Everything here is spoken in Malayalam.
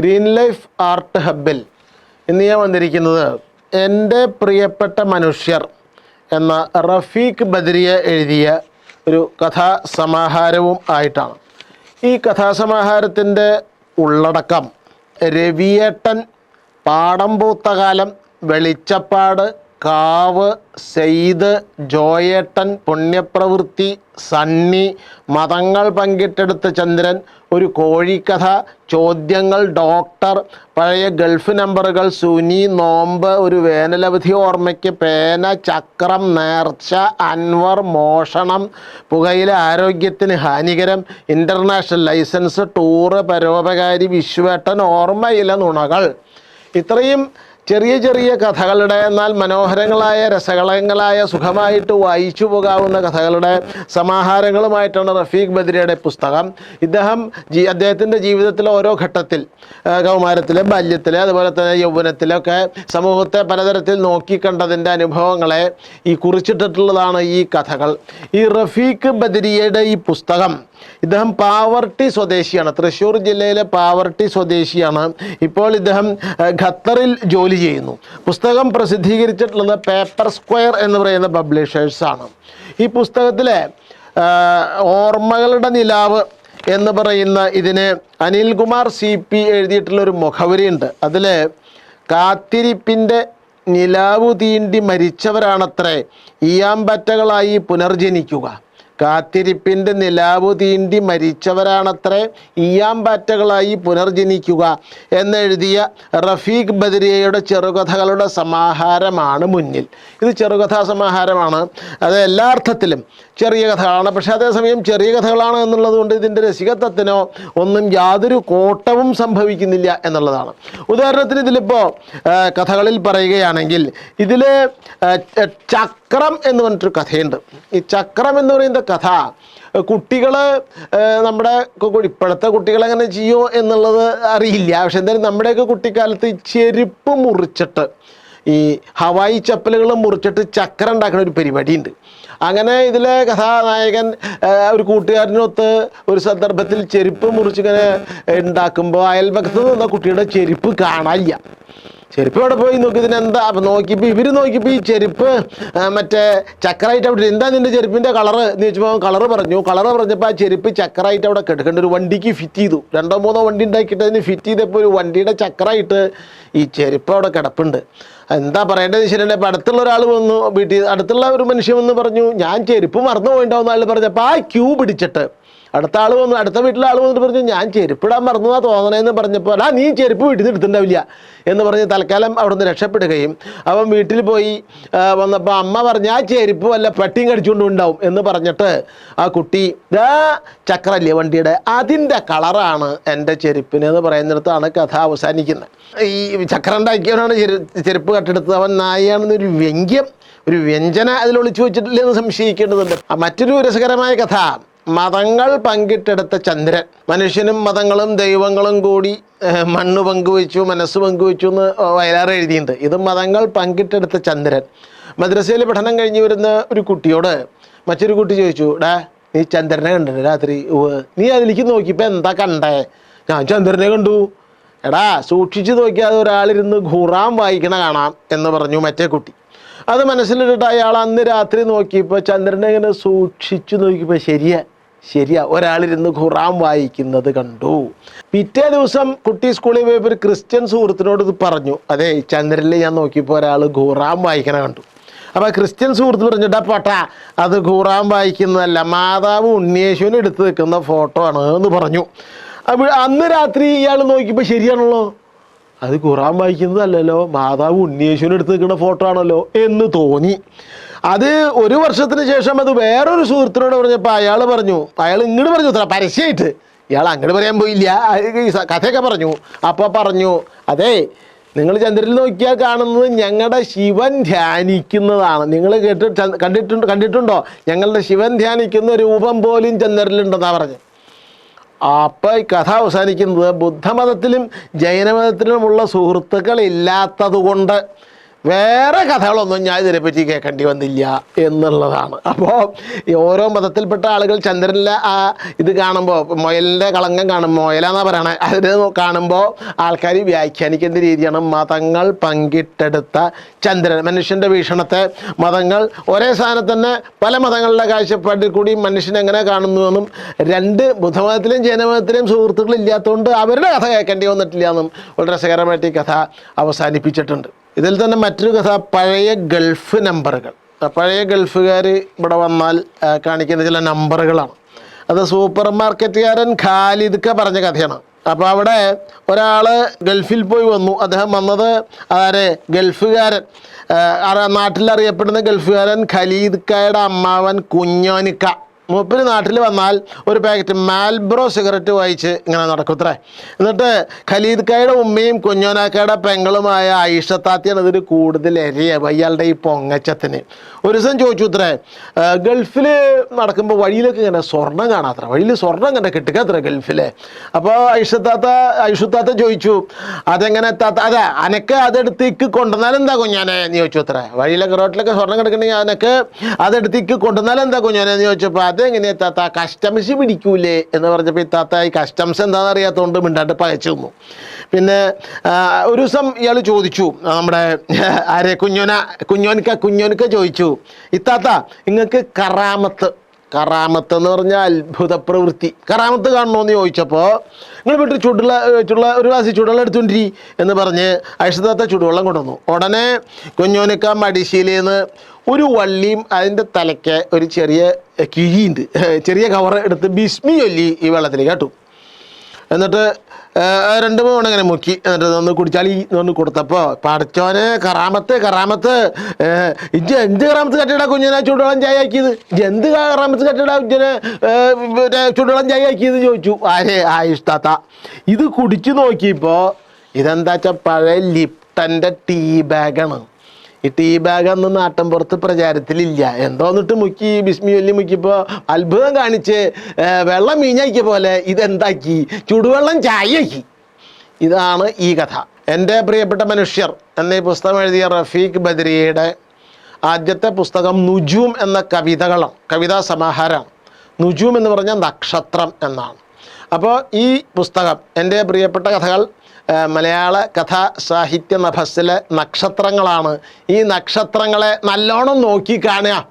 ഗ്രീൻ ലൈഫ് ആർട്ട് ഹബിൽ ഇന്ന് ഞാൻ വന്നിരിക്കുന്നത് എന്റെ പ്രിയപ്പെട്ട മനുഷ്യർ എന്ന റഫീഖ് ബദരിയ എഴുതിയ ഒരു കഥാസമാഹാരവും ആയിട്ടാണ്. ഈ കഥാസമാഹാരത്തിന്റെ ഉള്ളടക്കം രവിയേട്ടൻ പാടം പൂത്ത കാലം വെളിച്ചപ്പാട് കാവ് സെയ്ത് ജോയേട്ടൻ പുണ്യപ്രവൃത്തി സണ്ണി മതങ്ങൾ പങ്കിട്ടെടുത്ത ചന്ദ്രൻ ഒരു കോഴിക്കഥ ചോദ്യങ്ങൾ ഡോക്ടർ പഴയ ഗൾഫ് നമ്പറുകൾ സുനി നോമ്പ് ഒരു വേനലവധി ഓർമ്മയ്ക്ക് പേന ചക്രം നേർച്ച അൻവർ മോഷണം പുകയിലെ ആരോഗ്യത്തിന് ഹാനികരം ഇന്റർനാഷണൽ ലൈസൻസ് ടൂറ് പരോപകാരി വിശ്വേട്ടൻ ഓർമ്മയിലെ നുണകൾ. ഇത്രയും ചെറിയ ചെറിയ കഥകളുടെ എന്നാൽ മനോഹരങ്ങളായ രസകളങ്ങളായ സുഖമായിട്ട് വായിച്ചു പോകാവുന്ന കഥകളുടെ സമാഹാരങ്ങളുമായിട്ടാണ് റഫീഖ് ബദ്രിയുടെ പുസ്തകം. ഇദ്ദേഹം ജീ അദ്ദേഹത്തിന്റെ ജീവിതത്തിലെ ഓരോ ഘട്ടത്തിൽ കൗമാരത്തിലെ ബാല്യത്തിലെ അതുപോലെ തന്നെ യൗവനത്തിലൊക്കെ സമൂഹത്തെ പലതരത്തിൽ നോക്കിക്കണ്ടതിന്റെ അനുഭവങ്ങളെ ഈ കുറിച്ചിട്ടിട്ടുള്ളതാണ് ഈ കഥകൾ. ഈ റഫീഖ് ബദരിയയുടെ ഈ പുസ്തകം ഇദ്ദേഹം പാവർട്ടി സ്വദേശിയാണ്. തൃശ്ശൂർ ജില്ലയിലെ പാവർട്ടി സ്വദേശിയാണ്. ഇപ്പോൾ ഇദ്ദേഹം ഖത്തറിൽ ജോലി ചെയ്യുന്നു. പുസ്തകം പ്രസിദ്ധീകരിച്ചിട്ടുള്ളത് പേപ്പർ സ്ക്വയർ എന്ന് പറയുന്ന പബ്ലിഷേഴ്സാണ് ഈ പുസ്തകത്തിലെ ഓർമ്മകളുടെ നിലാവ് എന്ന് പറയുന്ന ഇതിന് അനിൽകുമാർ സി പി എഴുതിയിട്ടുള്ളൊരു മുഖവരിയുണ്ട്. അതിൽ കാത്തിരിപ്പിന്റെ നിലാവ് തീണ്ടി മരിച്ചവരാണത്രേ ഈയാമ്പറ്റകളായി പുനർജനിക്കുക. കാത്തിരിപ്പിന്റെ നിലാവ് തീണ്ടി മരിച്ചവരാണത്രേ. ഈയാമ്പാറ്റകളായി പുനർജനിക്കുക എന്നെഴുതിയ റഫീഖ് ബദരിയയുടെ ചെറുകഥകളുടെ സമാഹാരമാണ് മുന്നിൽ. ഇത് ചെറുകഥാ സമാഹാരമാണ്. അത് എല്ലാ അർത്ഥത്തിലും ചെറിയ കഥകളാണ്. പക്ഷേ അതേസമയം ചെറിയ കഥകളാണ് എന്നുള്ളത് കൊണ്ട് ഇതിന്റെ രസികത്വത്തിനോ ഒന്നും യാതൊരു കോട്ടവും സംഭവിക്കുന്നില്ല എന്നുള്ളതാണ്. ഉദാഹരണത്തിന് ഇതിലിപ്പോൾ കഥകളിൽ പറയുകയാണെങ്കിൽ ഇതിൽ ചക്രം എന്ന് പറഞ്ഞിട്ടൊരു കഥയുണ്ട്. ഈ ചക്രം എന്ന് പറയുന്ന കഥ കുട്ടികൾ നമ്മുടെ ഇപ്പോഴത്തെ കുട്ടികൾ എങ്ങനെ ചെയ്യോ എന്നുള്ളത് അറിയില്ല. പക്ഷെ എന്തായാലും നമ്മുടെയൊക്കെ കുട്ടിക്കാലത്ത് ചെരുപ്പ് മുറിച്ചിട്ട് ഈ ഹവായി ചപ്പലുകൾ മുറിച്ചിട്ട് ചക്രം ഉണ്ടാക്കുന്ന ഒരു പരിപാടിയുണ്ട്. അങ്ങനെ ഇതിലെ കഥാനായകൻ ഒരു കൂട്ടുകാരനൊത്ത് ഒരു സന്ദർഭത്തിൽ ചെരുപ്പ് മുറിച്ചിങ്ങനെ ഉണ്ടാക്കുമ്പോൾ അയൽപക്കത്ത് നിന്ന കുട്ടിയുടെ ചെരുപ്പ് കാണാനില്ല. ചെരുപ്പ് അവിടെ പോയി? നോക്കി ഇതിനെന്താ? അപ്പം നോക്കിയപ്പോൾ ഇവർ നോക്കിയപ്പോൾ ഈ ചെരുപ്പ് മറ്റേ ചക്കറായിട്ട് അവിടെ എന്താ നിന്റെ ചെരുപ്പിന്റെ കളറ് എന്ന് ചോദിച്ചപ്പോൾ കളറ് പറഞ്ഞു. കളറ് പറഞ്ഞപ്പോൾ ആ ചെരുപ്പ് ചക്കറായിട്ട് അവിടെ കിടക്കേണ്ട ഒരു വണ്ടിക്ക് ഫിറ്റ് ചെയ്തു. രണ്ടോ മൂന്നോ വണ്ടി ഉണ്ടാക്കിയിട്ട് അതിന് ഫിറ്റ് ചെയ്തപ്പോൾ ഒരു വണ്ടിയുടെ ചക്കറായിട്ട് ഈ ചെരുപ്പ് അവിടെ കിടപ്പുണ്ട്. എന്താ പറയേണ്ടത് വെച്ചിട്ടുണ്ടെങ്കിൽ ഇപ്പം അടുത്തുള്ള ഒരാൾ വന്നു വീട്ടിൽ അടുത്തുള്ള ഒരു മനുഷ്യൻ വന്ന് പറഞ്ഞു ഞാൻ ചെരുപ്പ് മറന്നു പോയിണ്ടാവുന്ന ആൾ പറഞ്ഞപ്പോൾ ആ ക്യൂ പിടിച്ചിട്ട് അടുത്ത ആൾ വന്നു അടുത്ത വീട്ടിലെ ആൾ വന്നിട്ട് പറഞ്ഞു ഞാൻ ചെരുപ്പിടാൻ മറന്നതാ തോന്നണേന്ന് പറഞ്ഞപ്പോൾ ആ നീ ചെരുപ്പ് വീട്ടിൽ നിന്ന് എടുത്തിട്ടുണ്ടാവില്ല എന്ന് പറഞ്ഞ് തൽക്കാലം അവിടുന്ന് രക്ഷപ്പെടുകയും അവൻ വീട്ടിൽ പോയി വന്നപ്പോൾ അമ്മ പറഞ്ഞു ആ ചെരുപ്പ് വല്ല പട്ടിയും കടിച്ചുകൊണ്ട് ഉണ്ടാവും എന്ന് പറഞ്ഞിട്ട് ആ കുട്ടി ദാ ചക്രല്ലേ വണ്ടിയുടെ അതിന്റെ കളറാണ് എന്റെ ചെരുപ്പിന് എന്ന് പറയുന്നിടത്താണ് കഥ അവസാനിക്കുന്നത്. ഈ ചക്രണ്ടാക്കിയവനാണ് ചെരു- ചെരുപ്പ് കട്ടെടുത്തത്. അവൻ നായാണെന്നൊരു വ്യംഗ്യം ഒരു വ്യഞ്ജന അതിൽ ഒളിച്ചു വെച്ചിട്ടില്ലെന്ന് സംശയിക്കേണ്ടതുണ്ട്. മറ്റൊരു രസകരമായ കഥ മതങ്ങൾ പങ്കിട്ടെടുത്ത ചന്ദ്രൻ. മനുഷ്യനും മതങ്ങളും ദൈവങ്ങളും കൂടി മണ്ണ് പങ്കുവെച്ചു മനസ്സ് പങ്കുവെച്ചു എന്ന് വയലാർ എഴുതിയിട്ടുണ്ട്. ഇത് മതങ്ങൾ പങ്കിട്ടെടുത്ത ചന്ദ്രൻ. മദ്രസയിൽ പഠനം കഴിഞ്ഞ് വരുന്ന ഒരു കുട്ടിയോട് മറ്റൊരു കുട്ടി ചോദിച്ചു ഡാ നീ ചന്ദ്രനെ കണ്ടിട്ട് രാത്രി? നീ അതിലേക്ക് നോക്കിയപ്പോൾ എന്താ കണ്ടേ? ഞാൻ ചന്ദ്രനെ കണ്ടു. എടാ സൂക്ഷിച്ചു നോക്കിയാൽ ഒരാളിരുന്ന് ഖുറാൻ വായിക്കണ കാണാം എന്ന് പറഞ്ഞു മറ്റേ കുട്ടി. അത് മനസ്സിലിട്ടിട്ട് അയാൾ അന്ന് രാത്രി നോക്കിയപ്പോൾ ചന്ദ്രനെ ഇങ്ങനെ സൂക്ഷിച്ചു നോക്കിയപ്പോൾ ശരിയാ ശരിയാ. ഒരാളിരുന്ന് ഖുറാൻ വായിക്കുന്നത് കണ്ടു. പിറ്റേ ദിവസം കുട്ടി സ്കൂളിൽ പോയപ്പോൾ ഒരു ക്രിസ്ത്യൻ സുഹൃത്തിനോട് ഇത് പറഞ്ഞു. അതെ ചന്ദ്രനിൽ ഞാൻ നോക്കിയപ്പോൾ ഒരാൾ ഖുറാൻ വായിക്കണ കണ്ടു. അപ്പോൾ ക്രിസ്ത്യൻ സുഹൃത്ത് പറഞ്ഞിട്ടാ പട്ട അത് ഖുറാൻ വായിക്കുന്നതല്ല മാതാവ് ഉണ്ണിയേശുവിന് എടുത്തു വെക്കുന്ന ഫോട്ടോ ആണ് എന്ന് പറഞ്ഞു. അപ്പോൾ അന്ന് രാത്രി ഇയാൾ നോക്കിയപ്പോൾ ശരിയാണല്ലോ? അത് ഖുറാൻ വായിക്കുന്നതല്ലല്ലോ. മാതാവ് ഉണ്ണിയേശുവിനെ എടുത്ത് നിൽക്കുന്ന ഫോട്ടോ ആണല്ലോ എന്ന് തോന്നി. അത് ഒരു വർഷത്തിന് ശേഷം അത് വേറൊരു സുഹൃത്തിനോട് പറഞ്ഞപ്പോൾ അയാൾ പറഞ്ഞു അയാൾ ഇങ്ങോട്ട് പറഞ്ഞു അത്ര പരസ്യമായിട്ട് ഇയാൾ അങ്ങോട്ട് പറയാൻ പോയില്ല. കഥയൊക്കെ പറഞ്ഞു. അപ്പോൾ പറഞ്ഞു അതെ നിങ്ങൾ ചന്ദ്രനിൽ നോക്കിയാൽ കാണുന്നത് ഞങ്ങളുടെ ശിവൻ ധ്യാനിക്കുന്നതാണ്. നിങ്ങൾ കേട്ട് കണ്ടിട്ടുണ്ട് കണ്ടിട്ടുണ്ടോ? ഞങ്ങളുടെ ശിവൻ ധ്യാനിക്കുന്ന രൂപം പോലും ചന്ദ്രനിലുണ്ടെന്നാണ് പറഞ്ഞത് അപ്പോൾ ഈ കഥ അവസാനിക്കുന്നത് ബുദ്ധമതത്തിലും ജൈനമതത്തിലുമുള്ള സുഹൃത്തുക്കൾ ഇല്ലാത്തത് കൊണ്ട് വേറെ കഥകളൊന്നും ഞാൻ ഇതിനെപ്പറ്റി കേൾക്കേണ്ടി വന്നില്ല എന്നുള്ളതാണ്. അപ്പോൾ ഓരോ മതത്തിൽപ്പെട്ട ആളുകൾ ചന്ദ്രനിലെ ആ ഇത് കാണുമ്പോൾ മുയലിന്റെ കളങ്കം കാണുമ്പോൾ മുയലാന്നാ പറയണേ അതിന് കാണുമ്പോൾ ആൾക്കാർ വ്യാഖ്യാനിക്കുന്ന രീതിയാണ് മതങ്ങൾ പങ്കിട്ടെടുത്ത ചന്ദ്രൻ. മനുഷ്യന്റെ വീക്ഷണത്തെ മതങ്ങൾ ഒരേ സാധനം തന്നെ പല മതങ്ങളുടെ കാഴ്ചപ്പാടിൽ കൂടി മനുഷ്യൻ എങ്ങനെ കാണുന്നുവെന്നും രണ്ട് ബുദ്ധമതത്തിലെയും ജൈനമതത്തിലെയും സുഹൃത്തുക്കൾ ഇല്ലാത്തതുകൊണ്ട് അവരുടെ കഥ കേൾക്കേണ്ടി വന്നിട്ടില്ല എന്നും വളരെ രസകരമായിട്ട് ഈ കഥ അവസാനിപ്പിച്ചിട്ടുണ്ട്. ഇതിൽ തന്നെ മറ്റൊരു കഥ പഴയ ഗൾഫ് നമ്പറുകൾ. പഴയ ഗൾഫുകാർ ഇവിടെ വന്നാൽ കാണിക്കുന്ന ചില നമ്പറുകളാണ്. അത് സൂപ്പർ മാർക്കറ്റുകാരൻ ഖാലിദ്ക്ക പറഞ്ഞ കഥയാണ്. അപ്പോൾ അവിടെ ഒരാൾ ഗൾഫിൽ പോയി വന്നു. അദ്ദേഹം വന്നത് ആരെ? ഗൾഫുകാരൻ. നാട്ടിൽ അറിയപ്പെടുന്ന ഗൾഫുകാരൻ ഖലീദ്ക്കയുടെ അമ്മാവൻ കുഞ്ഞോനിക്ക. മൂപ്പര് നാട്ടിൽ വന്നാൽ ഒരു പാക്കറ്റ് മാൽബ്രോ സിഗരറ്റ് വായിച്ച് ഇങ്ങനെ നടക്കുത്രേ. എന്നിട്ട് ഖലീദ്ക്കായുടെ ഉമ്മയും കുഞ്ഞോനാക്കയുടെ പെങ്ങളുമായ ഐഷത്താത്തിയാണ് ഇതിന് കൂടുതൽ എരിയ അയാളുടെ ഈ പൊങ്ങച്ചത്തിന്. ഒരു ദിവസം ചോദിച്ചു ഇത്രേ ഗൾഫിൽ നടക്കുമ്പോൾ വഴിയിലൊക്കെ ഇങ്ങനെ സ്വർണം കാണാത്ര വഴിയിൽ സ്വർണം ഇങ്ങനെ കിട്ടുകത്ര ഗൾഫിലെ. അപ്പോൾ ഐഷത്താത്ത ഐഷുത്താത്ത ചോദിച്ചു അതെങ്ങനെ താത്ത അതെ അനക്ക് അതെടുത്തേക്ക് കൊണ്ടുവന്നാൽ എന്താ കുഞ്ഞാനെ? എന്ന് ചോദിച്ചു അത്രേ വഴിയിലൊക്കെ റോട്ടിലൊക്കെ സ്വർണം കിടക്കണമെങ്കിൽ അനക്ക് അതെടുത്തേക്ക് കൊണ്ടുവന്നാൽ എന്താ കുഞ്ഞാനെ എന്ന് ചോദിച്ചപ്പോൾ അതെങ്ങനെയാ താത്ത? കസ്റ്റംസ് പിടിക്കൂലേ എന്ന് പറഞ്ഞപ്പോൾ താത്ത ഈ കസ്റ്റംസ് എന്താണെന്ന് അറിയാത്തതുകൊണ്ട് മിണ്ടാണ്ട് പകച്ചു തന്നു. പിന്നെ ഒരു ദിവസം ഇയാൾ ചോദിച്ചു നമ്മുടെ ആരെ കുഞ്ഞോന കുഞ്ഞോനിക്ക കുഞ്ഞോനിക്ക ചോദിച്ചു ഇത്താത്ത നിങ്ങൾക്ക് കറാമത്ത് കറാമത്ത് എന്ന് പറഞ്ഞാൽ അത്ഭുത പ്രവൃത്തി. കറാമത്ത് കാണണമെന്ന് ചോദിച്ചപ്പോൾ നിങ്ങൾ വീട്ടിൽ ചൂടുള്ള ചുടുള്ള ഒരു ഗ്ലാസ് ചൂടുവെള്ളം എടുത്തുകൊണ്ടിരി എന്ന് പറഞ്ഞ് ഐഷത്താത്ത ചൂടുവെള്ളം കൊണ്ടുവന്നു. ഉടനെ കുഞ്ഞോനിക്ക മടിശീലേന്ന് ഒരു വള്ളിയും അതിന്റെ തലയ്ക്ക് ഒരു ചെറിയ കിഴിയുണ്ട്. ചെറിയ കവർ എടുത്ത് ബിസ്മി ചൊല്ലി ഈ വെള്ളത്തിലേക്ക് കേട്ടു എന്നിട്ട് രണ്ട് മൂന്ന് ഇങ്ങനെ മുക്കി. എന്നിട്ട് ഒന്ന് കുടിച്ചാൽ ഈ ഒന്ന് കൊടുത്തപ്പോൾ പഠിച്ചോന് കറാമത്ത് കറാമത്ത്. ഇജ്ജ് എന്ത് കറാമത്ത് കെട്ടിട കുഞ്ഞിനെ ചൂടുവെള്ളം ചായ ആക്കിയത്? ഇജ്ജ് എന്ത് കറാമത്ത് കെട്ടിട കുഞ്ഞിനെ ചൂടുവെള്ളം ചായ ആക്കിയത് ചോദിച്ചു. ആരെ? ആ ഇഷ്ടാത്ത. ഇത് കുടിച്ചു നോക്കിയപ്പോൾ ഇതെന്താ പഴയ ലിപ്റ്റന്റെ ടീ ബാഗാണ്. ഈ ടീ ബാഗ് അന്ന് നാട്ടിൻപുറത്ത് പ്രചാരത്തിലില്ല. എന്തോ എന്നിട്ട് മുക്കി ബിസ്മി വല്ലി മുക്കിയപ്പോൾ അത്ഭുതം കാണിച്ച് വെള്ളം മീഞ്ഞാക്കിയ പോലെ ഇതെന്താക്കി? ചുടുവെള്ളം ചായയാക്കി. ഇതാണ് ഈ കഥ. എന്റെ പ്രിയപ്പെട്ട മനുഷ്യർ എന്ന ഈ പുസ്തകം എഴുതിയ റഫീഖ് ബദ്രിയുടെ ആദ്യത്തെ പുസ്തകം നുജൂം എന്ന കവിതകളാണ്. കവിതാ സമാഹാരമാണ്. നുജൂം എന്ന് പറഞ്ഞാൽ നക്ഷത്രം എന്നാണ്. അപ്പോൾ ഈ പുസ്തകം എന്റെ പ്രിയപ്പെട്ട കഥകൾ മലയാള കഥാ സാഹിത്യ നഭസ്സിലെ നക്ഷത്രങ്ങളാണ്. ഈ നക്ഷത്രങ്ങളെ നല്ലോണം നോക്കി കാണുക.